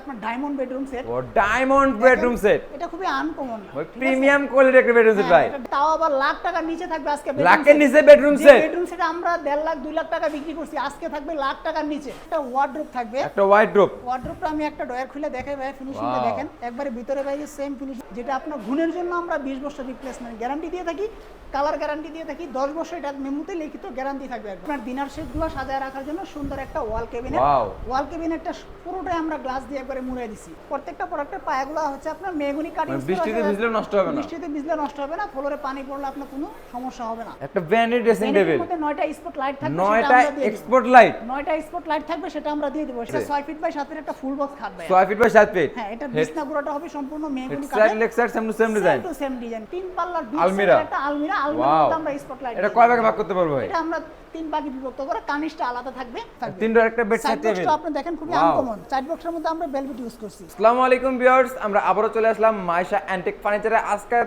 আপনার diamond bedroom set ও diamond bedroom set এটা খুবই আনকমন প্রিমিয়াম কোয়ালিটি একটা বেডরুম সেট ভাই। তাও আবার লাখ টাকার নিচে থাকবে আজকে লাখের নিচে bedroom set? বেডরুম সেট আমরা দেড় লাখ দুই লাখ টাকা বিক্রি করছি আজকে থাকবে লাখ টাকার নিচে। একটা ওয়ার্ড্রোপ থাকবে। একটা হোয়াইট ড্রপ আমি একটা ডয়ার খুলে দেখাই ভাই ফিনিশিংটা দেখেন। একবারে ভিতরে বাইরে সেম ফিনিশিং যেটা আপনার গুণের জন্য আমরা 20 বছর রিপ্লেসমেন্ট গ্যারান্টি দিয়ে থাকি কালার গ্যারান্টি দিয়ে থাকি। 10 বছর এটা মেমোতে লিখিত গ্যারান্টি থাকবে। আপনার ডিনার সেটগুলো সাজায় রাখার জন্য সুন্দর একটা ওয়াল ক্যাবিনেট. ওয়াল ক্যাবিনেটটা পুরোটাই আমরা গ্লাস দিয়ে একবারে মুড়ে দিছি। প্রত্যেকটা প্রোডাক্টের পায়াগুলো হচ্ছে আপনার মেগুনি কাটিং মানে বৃষ্টিতে ভিজলেও নষ্ট হবে না? বৃষ্টিতে ভিজলে নষ্ট হবে না ফ্লোরে পানি পড়লে আপনার কোনো সমস্যা হবে না। একটা ব্র্যান্ডেড ড্রেসিং টেবিল মধ্যে নয়টা স্পট লাইট থাকবে নয়টা এক্সপোর্ট লাইট নয়টা স্পট লাইট থাকবে সেটা আমরা দিয়ে দিব। সেটা 6 ফিট বাই 7 ফিট একটা ফুল বক্স খাট ভাই ছয় ফিট বাই সাত ফিট হ্যাঁ এটা বিছনা গুঁড়াটা হবে সম্পূর্ণ মেহগুনি side leg side same to same design to same design তিন পাল্লার বিগ আলমিরা। একটা আলমিরা। আলমিরা আমরা স্পটলাইট এটা কয় ভাগে ভাগ করতে পারব ভাই? এটা আমরা তিন ভাগে বিভক্ত করে কানিশটা আলাদা থাকবে থাকবে। তিন একটা বেড সাইড টেবিল আপনি দেখেন খুবই. আনকমন সাইড বক্সের মধ্যে আমরা ভেলভেট ইউজ করছি। আসসালামু আলাইকুম ভিউয়ার্স, আমরা আবারও চলে আসলাম মাইশা অ্যান্টিক ফার্নিচারে আজকে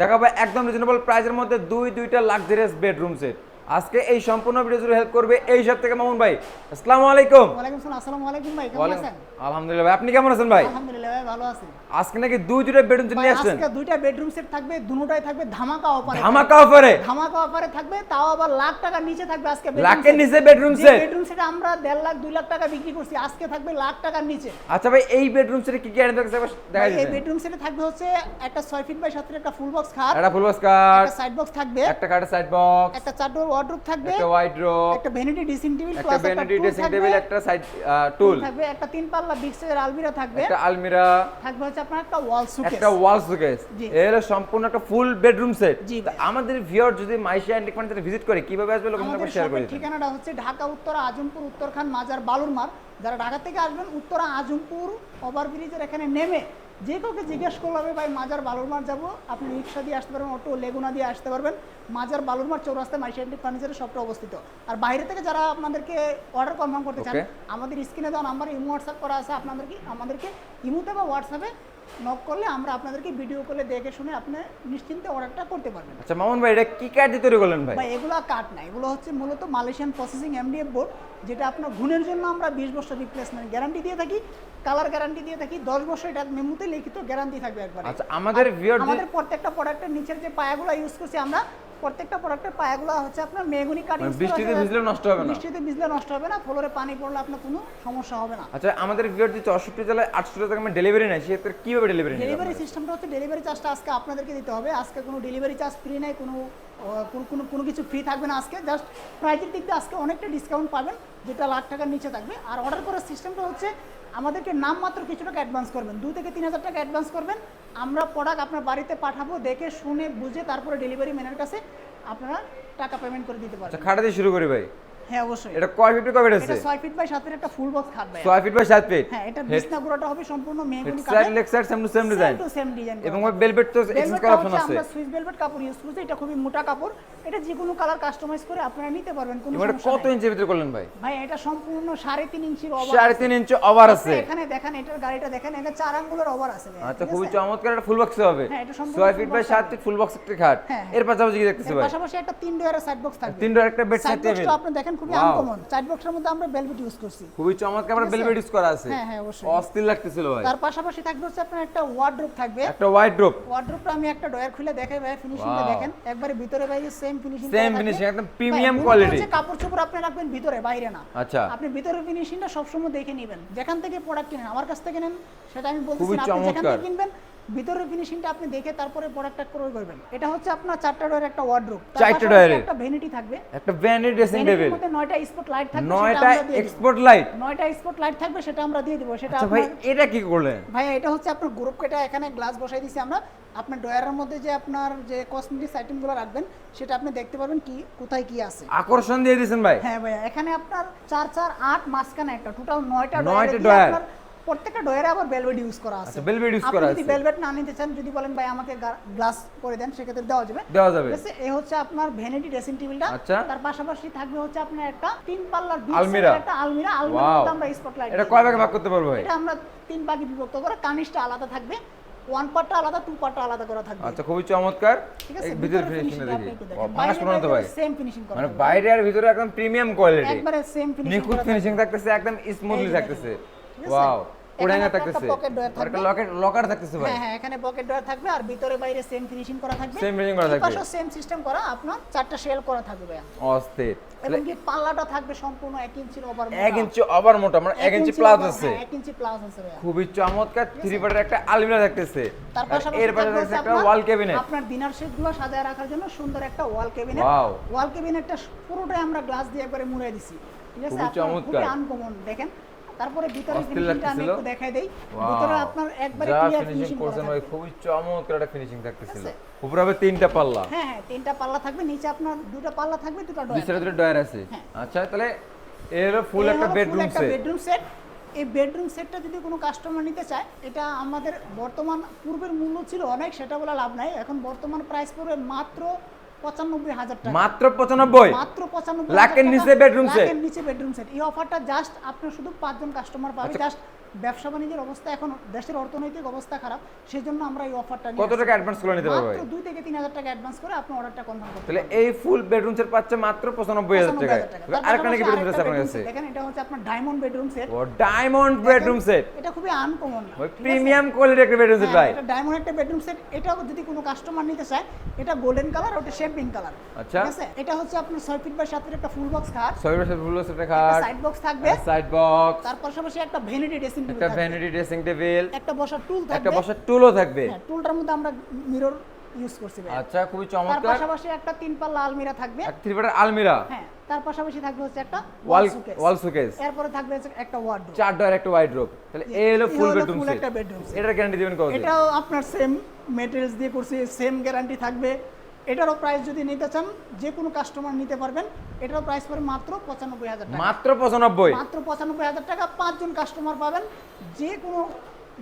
দেখাবো একদম রিজনেবল প্রাইসের মধ্যে দুই, দুইটা লাক্সারিয়াস বেডরুম সেট আজকে এই সম্পূর্ণ ভিডিও জুড়ে হেল্প করবে এই সব থেকে মামুন ভাই। আসসালামু আলাইকুম। ওয়ালাইকুম আসসালাম আসসালামু আলাইকুম ভাই কেমন আছেন? আলহামদুলিল্লাহ ভাই আপনি কেমন আছেন ভাই? আলহামদুলিল্লাহ ভাই ভালো আছি। আজকে নাকি দুই দুইটা বেডরুম সেট নিয়ে আসছেন? আজকে দুইটা বেডরুম সেট থাকবে দুটোটাই থাকবে ধামাকা অফারে ধামাকা অফারে ধামাকা অফারে থাকবে তাও আবার লাখ টাকার নিচে থাকবে আজকে লাখের নিচে bedroom set? বেডরুম সেট আমরা দেড় লাখ দুই লাখ টাকা বিক্রি করছি আজকে থাকবে লাখ টাকার নিচে। আচ্ছা ভাই এই বেডরুম সেটে কি কি আইটেম থাকছে একবার দেখা ভাই, এই বেডরুম সেটে থাকবে হচ্ছে একটা ছয় ফিট বাই সাত ফিট একটা ফুল বক্স খাট একটা ফুল বক্স কাট একটা সাইড বক্স থাকবে। একটা কাটের সাইড বক্স একটা চার ডোর ওয়ার্ডরোব থাকবে একটা হোয়াইট ড্রপ একটা ভ্যানিটি ড্রেসিং টেবিল একটা ভ্যানিটি ড্রেসিং টেবিল একটা সাইড টুল থাকবে একটা তিন পাল্লা বিগ সাইজের আলমিরা থাকবে। একটা আলমিরা থাকবে হচ্ছে আপনার একটা ওয়াল সুকেস একটা ওয়াল সুকেস হলো সম্পূর্ণ একটা ফুল বেডরুম সেট আমাদের ভিউয়ার যদি মাইশা অ্যান্টিক ফার্নিচার ভিজিট করে কীভাবে আসবে লোকেশনটা শেয়ার করে ঠিকানাটা হচ্ছে ঢাকা উত্তরা আজমপুর উত্তরখান মাজার বালুরমার। যারা ঢাকা থেকে আসবেন উত্তরা আজমপুর ওভারব্রিজের এখানে নেমে যে কাউকে জিজ্ঞেস করলে ভাই মাজার বালুরমার যাব। আপনি রিক্সা দিয়ে আসতে পারবেন অটো লেগুনা দিয়ে আসতে পারবেন। মাজার বালুরমার চৌরাস্তায় মাইশান্টিক ফার্নিচারের সবটা অবস্থিত। আর বাইরে থেকে যারা আপনাদেরকে অর্ডার কনফার্ম করতে চান আমাদের স্ক্রিনে দেওয়া নাম্বার ইমো হোয়াটসঅ্যাপ করা আছে। আপনাদেরকে আমাদেরকে ইমোতে বা হোয়াটসঅ্যাপে নক করলে আমরা আপনাদেরকে ভিডিও কলে দেখে শুনে আপনি নিশ্চিন্তে অর্ডারটা করতে পারবেন। আচ্ছা মামুন ভাই এটা কি কাঠ দিয়ে তৈরি করলেন ভাই? ভাই এগুলো কাঠ না এগুলো হচ্ছে মূলত মালয়েশিয়ান প্রসেসিং এমডিএফ বোর্ড যেটা আপনার ঘুণের জন্য আমরা 20 বছর রিপ্লেসমেন্ট গ্যারান্টি দিয়ে থাকি কালার গ্যারান্টি দিয়ে থাকি 10 বছর এটা মেমুতে লিখিত গ্যারান্টি থাকবে একবার। আচ্ছা আমাদের আমাদের প্রত্যেকটা প্রোডাক্টের নিচের যে পায়াগুলো ইউজ করছি আমরা প্রত্যেকটা প্রোডাক্টের পায়াগুলো হচ্ছে আপনার মেগুনি কাট মানে বৃষ্টিতে ভিজলেও নষ্ট হবে না? বৃষ্টিতে ভিজলে নষ্ট হবে না ফ্লোরে পানি পড়লে আপনার কোনো সমস্যা হবে না। আচ্ছা আমাদের ভিউয়ার যে চৌষট্টি জেলায় আটশো টাকা আমি ডেলিভারি নেই সেক্ষেত্রে কীভাবে ডেলিভারি ডেলিভারি সিস্টেমটা হচ্ছে ডেলিভারি চার্জটা আজকে আপনাদেরকে দিতে হবে। আজকে কোনো ডেলিভারি চার্জ ফ্রি নেই কোনো- কোনো কোনো কিছু ফ্রি থাকবে না আজকে। জাস্ট প্রাইজের দিক দিয়ে আজকে অনেকটা ডিসকাউন্ট পাবেন যেটা লাখ টাকার নিচে থাকবে। আর অর্ডার করার সিস্টেমটা হচ্ছে আমাদেরকে নামমাত্র কিছু টাকা অ্যাডভান্স করবেন। দু থেকে তিন হাজার টাকা অ্যাডভান্স করবেন। আমরা প্রোডাক্ট আপনার বাড়িতে পাঠাবো, দেখে, শুনে, বুঝে, তারপরে ডেলিভারি ম্যানের কাছে আপনারা টাকা পেমেন্ট করে দিতে আচ্ছা পারবেন। খাটা দিয়ে শুরু করি ভাই। হ্যাঁ অবশ্যই। এটা কয় ফিট কয় ফিট আছে? এটা ছয় ফিট বাই সাত ফিট একটা ফুল বক্স খাট ভাই ছয় ফিট বাই সাত ফিট? হ্যাঁ এটা বিছনা গুঁড়াটা হবে সম্পূর্ণ মেহগুনি side leg side same to same design to same design এবং বেলভেট তো এক্সচেঞ্জ করার অপশন আছে। আমরা সুইস ভেলভেট কাপড় ইউজ করছি এটা খুবই মোটা কাপড়। এটা যে কোনো কালার কাস্টমাইজ করে আপনারা নিতে পারবেন কোনো এবার সমস্যা কত ইঞ্চি ভিতরে করলেন ভাই? ভাই এটা সম্পূর্ণ সাড়ে তিন ইঞ্চির ওভার সাড়ে তিন ইঞ্চি ওভার আছে। এখানে দেখেন এটার গাড়িটা দেখেন এটা চার আঙ্গুলের ওভার আছে ভাই, আচ্ছা খুবই চমৎকার একটা ফুল বক্সে হবে। হ্যাঁ, এটা সম্পূর্ণ ছয় ফিট বাই box সাত ফিট ফুল বক্স একটা খাট। হ্যাঁ, এর পাশাপাশি কি দেখতেছি ভাই? পাশাপাশি একটা তিন ডোয়ারের সাইড বক্স থাকবে। তিন ডোর একটা বেড সাইড সাইড টেবিল আপনি দেখেন খুবই আনকমন সাইড বক্সের মধ্যে আমরা ভেলভেট ইউজ করছি। খুবই চমৎকার আমরা বেলভেট ইউজ করা আছে। হ্যাঁ, হ্যাঁ, অবশ্যই। অস্থির লাগতেছিল ভাই। তার পাশাপাশি থাকবে হচ্ছে আপনার একটা ওয়ার্ড্রোপ থাকবে। একটা হোয়াইট ড্রপ ওয়ার্ড্রোপটা আমি একটা ডয়ার খুলে দেখাই ভাই ফিনিশিংটা. দেখেন। একবারে ভিতরে বাইরে সেম ফিনিশিং Same finishing, একদম premium quality। কাপড় চোপড় আপনি রাখবেন ভিতরে বাইরে না। আচ্ছা। আপনি ভিতরে ফিনিশিংটা সবসময় দেখে নেবেন। যেখান থেকে প্রোডাক্ট কিনেন আমার কাছ থেকে নেন সেটা আমি বলছি না, আপনি যেখান থেকে কিনবেন ভিতরের ফিনিশিংটা আপনি দেখে তারপরে প্রোডাক্টটা ক্রয় করবেন। এটা হচ্ছে আপনার চারটা ডয়ের একটা ওয়ার্ড্রোপ চারটা ডয়ারের। একটা ভ্যানিটি থাকবে। একটা ভ্যানিটি ড্রেসিং টেবিল মধ্যে নয়টা স্পট লাইট থাকবে নয়টা এক্সপোর্ট লাইট নয়টা স্পট লাইট থাকবে সেটা আমরা দিয়ে দিব। সেটা আচ্ছা ভাই এটা কি করলেন? ভাই এটা হচ্ছে আপনার গ্রুপ কেটে এখানে গ্লাস বসাই দিছি আমরা। আপনার ডয়ারের মধ্যে যে আপনার যে কসমেটিক্স আইটেমগুলো রাখবেন সেটা আপনি দেখতে পারবেন কি কোথায় কি আছে। আকর্ষণ দিয়ে দিয়েছেন ভাই। হ্যাঁ ভাই এখানে আপনার চার চার আট মাসখানে একটা টোটাল নয়টা নয়টা ডয়ারে প্রত্যেকটা ডয়ারে আবার ভেলভেট ইউজ করা আছে। আচ্ছা, velvet use আপনি করা যদি আছে। ভেলভেট না নিতে চান যদি বলেন ভাই আমাকে গ্লাস করে দেন সেক্ষেত্রে দেওয়া যাবে। দেওয়া যাবে। এই হচ্ছে আপনার ভ্যানিটি ড্রেসিং টেবিলটা আচ্ছা। তার পাশাপাশি থাকবে হচ্ছে আপনার একটা তিন পাল্লার আলমিরা। একটা আলমিরা। আলমিরা আমরা স্পটলাইট এটা কয় ভাগে ভাগ করতে পারব এটা আমরা তিন ভাগে বিভক্ত করে কানিশটা আলাদা থাকবে। ওয়ান পার্টটা আলাদা টু পার্টটা আলাদা করা থাকবে। আচ্ছা খুবই চমৎকার। ঠিক আছে? এই ভিতরে ফিনিশিং ফিনিশিংটা দেখি। ভাঙা শোনা তো ভাই। সেম ফিনিশিং করা। মানে বাইরে আর ভিতরে একদম প্রিমিয়াম কোয়ালিটি একবারে সেম ফিনিশিং নিখুঁত ফিনিশিং থাকতেছে একদম স্মুথলি থাকতেছে। আছে? ওয়াও কোড থাকতেছে। একটা লকেট লকার থাকতেছে ভাই। হ্যাঁ হ্যাঁ এখানে পকেট থাকবে আর ভিতরে বাইরে সেম ফিনিশিং করা থাকবে। Same finishing করা থাকবে। সেম সিস্টেম করা আপনার চারটা শেল করা থাকবে অস্থির। এবং কি পাল্লাটা থাকবে সম্পূর্ণ এক ইঞ্চির ওভার এক ইঞ্চি ওভার মোটা মানে এক ইঞ্চি প্লাস আছে। এক ইঞ্চি প্লাস আছে ভাইয়া। খুবই চমৎকার থ্রি পার্টের একটা আলমিরা থাকতেছে। তার পাশাপাশি এর পাশে থাকছে একটা ওয়াল ক্যাবিনেট আপনার ডিনার সেটগুলো সাজায় রাখার জন্য সুন্দর একটা ওয়াল ক্যাবিনেট. ওয়াল ক্যাবিনেটটা পুরোটাই আমরা গ্লাস দিয়ে একবারে মুড়ে দিছি। ঠিক আছে? খুবই চমৎকার। আনকমন দেখেন। তারপরে ভিতরে ফিনিশিংটা আমি একটু দেখাই দেই ভিতরে আপনার একবারে ক্লিয়ার ফিনিশিং করছেন ভাই খুবই চমৎকার একটা ফিনিশিং থাকতেছিল। উপরে হবে তিনটা পাল্লা। হ্যাঁ হ্যাঁ তিনটা পাল্লা থাকবে নিচে আপনার দুটো পাল্লা থাকবে দুটো ডয়ার দুটো ডয়ার আছে। হ্যাঁ। আচ্ছা তাহলে এর ফুল একটা বেডরুম সেট বেডরুম সেট এই বেডরুম সেটটা যদি কোনো কাস্টমার নিতে চায় এটা আমাদের বর্তমান পূর্বের মূল্য ছিল অনেক সেটা বলে লাভ নাই। এখন বর্তমান প্রাইস পড়বে মাত্র পঁচানব্বই হাজার টাকা। মাত্র পঁচানব্বই? মাত্র পঁচানব্বই লাখের নিচে টাকা- bedroom set? লাখের নিচে বেডরুম সেট এই অফারটা জাস্ট আপনার শুধু পাঁচজন কাস্টমার পাবে। আচ্ছা। জাস্ট ব্যবসা বাণিজ্যের অবস্থা এখন দেশের অর্থনৈতিক অবস্থা খারাপ আমরা এই অফারটা কত টাকা অ্যাডভান্স করে নিতে পারবে মাত্র দুই থেকে তিন হাজার টাকা অ্যাডভান্স করে আপনি অর্ডারটা কনফার্ম করতে তাহলে এই ফুল বেডরুম সেট পাচ্ছে মাত্র পঁচানব্বই হাজার টাকায়। তাহলে আরেকটা নাকি বেডরুম সেট আপনার কাছে? দেখেন এটা হচ্ছে আপনার ডায়মন্ড বেডরুম সেট ও ডায়মন্ড বেডরুম সেট এটা খুবই আনকমন ওই প্রিমিয়াম কোয়ালিটির একটা বেডরুম সেট ভাই। এটা ডায়মন্ড একটা বেডরুম সেট এটাও যদি কোনো কাস্টমার নিতে চায় এটা গোল্ডেন কালার ওটা শেম্পিং কালার আচ্ছা। ঠিক আছে? এটা হচ্ছে আপনার ছয় ফিট বাই সাত ফিট একটা ফুল বক্স খাট। ছয় পাশে ফুল সেট একটা খাট। সাইড বক্স থাকবে। সাইড বক্স তার পাশাপাশি একটা ভ্যানিটি ড্রেসিং টেবিল একটা ভ্যানিটি ড্রেসিং টেবিল একটা বসার টুল থাকবে। একটা বসার টুলও থাকবে। হ্যাঁ টুলটার মধ্যে আমরা মিরর ইউজ করছি ভাই। আচ্ছা খুবই চমৎকার। তার পাশাপাশি একটা তিন পাল্লা আলমিরা থাকবে। এক থ্রি পার্টের আলমিরা। হ্যাঁ তার পাশাপাশি থাকবে হচ্ছে একটা ওয়াল সুকেস ওয়াল সুকেস এরপরে থাকবে হচ্ছে একটা ওয়ার্ডরোব চার ডয়ার একটা ওয়াইড রোব তাহলে এই হলো ফুল বেডরুম সেট একটা bedroom এটার গ্যারান্টি দিবেন কত এটাও আপনার সেম মেটেরিয়ালস দিয়ে করছি সেম গ্যারান্টি থাকবে। এটারও প্রাইস যদি নিতে চান যে কোনো কাস্টমার নিতে পারবেন এটারও প্রাইস পড়ে মাত্র পঁচানব্বই হাজার টাকা। মাত্র পঁচানব্বই? মাত্র পঁচানব্বই হাজার টাকা পাঁচজন কাস্টমার পাবেন যে কোনো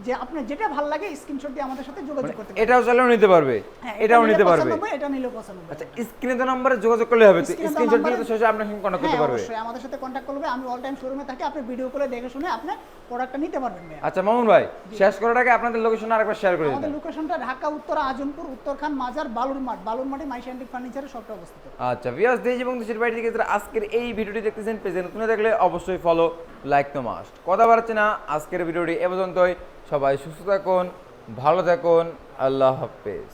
যে আপনার যেটা ভালো লাগে স্ক্রিনশট দিয়ে আমাদের সাথে যোগাযোগ করতে পারেন। এটাও চাইলেও নিতে পারবে। হ্যাঁ, এটাও নিতে পারবে। 95, এটা নিলে পঁচানব্বই আচ্ছা স্ক্রিনে তো নাম্বারে যোগাযোগ করলে হবে তো। স্ক্রিনশট দিলে তো সরাসরি আপনার সঙ্গে কন্ট্যাক্ট করতে হ্যাঁ পারবে। অবশ্যই আমাদের সাথে কন্ট্যাক্ট করবে। আমি অল টাইম শোরুমে থাকি আপনি ভিডিও করে দেখে শুনে আপনি প্রোডাক্টটা নিতে পারবেন। আচ্ছা মামুন ভাই শেষ করার আগে আপনাদের লোকেশন আরেকবার শেয়ার করে দিন আমাদের লোকেশনটা ঢাকা উত্তর আজমপুর উত্তরখান মাজার বালুর মাঠ বালুর মাঠে মাইশান্টিক ফার্নিচারের সবটা অবস্থিত। আচ্ছা ভিউয়ার্স দেশ এবং দেশের বাইরে থেকে যারা আজকের এই ভিডিওটি দেখতেছেন পেজে নতুন দেখলে অবশ্যই ফলো লাইক তো মাস্ট। কথা বাড়ছে না, আজকের ভিডিওটি এ পর্যন্তই। সবাই সুস্থ থাকুন, ভালো থাকুন, আল্লাহ হাফেজ।